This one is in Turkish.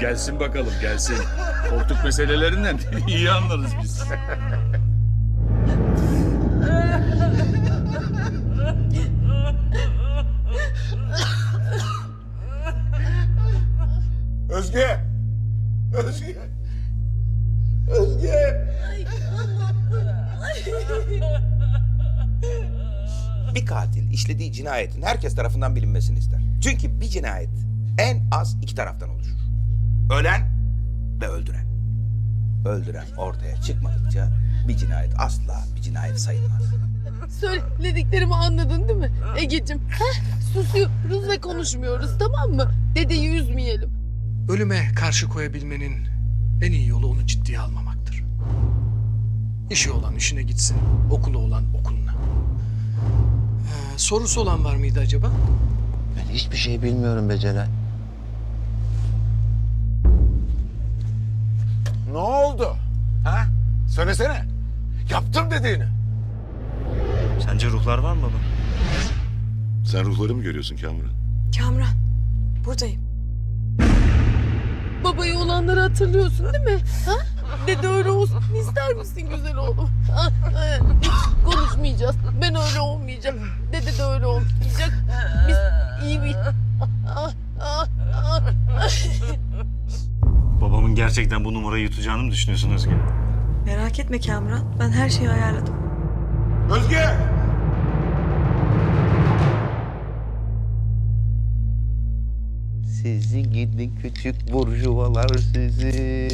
Gelsin bakalım gelsin. Koltuk meselelerinden iyi anlarız biz. Özge! Özge! Özge! Bir katil işlediği cinayetin herkes tarafından bilinmesini ister. Çünkü bir cinayet en az iki taraftan oluşur. Ölen ve öldüren. Öldüren ortaya çıkmadıkça bir cinayet asla bir cinayet sayılmaz. Söylediklerimi anladın değil mi Egeciğim? Heh, susuyoruz ve konuşmuyoruz tamam mı? Dedeyi üzmeyelim. Ölüme karşı koyabilmenin en iyi yolu onu ciddiye almamaktır. İşi olan işine gitsin, okulu olan okuluna. Ee, sorusu olan var mıydı acaba? Ben hiçbir şey bilmiyorum be Celal. Ne oldu? Ha? Söylesene. Yaptım dediğini. Sence ruhlar var mı baba? Sen ruhları mı görüyorsun Kamuran? Kamran, buradayım. Babayı olanları hatırlıyorsun değil mi? Ha? Dede öyle olsun ister misin güzel oğlum? Ha? ha, Hiç konuşmayacağız. Ben öyle olmayacağım. Dede de öyle olmayacak. Biz iyi bir... gerçekten bu numarayı yutacağını mı düşünüyorsun Özge? Merak etme Kamran, ben her şeyi ayarladım. Özge! Sizi gidi küçük burjuvalar sizi.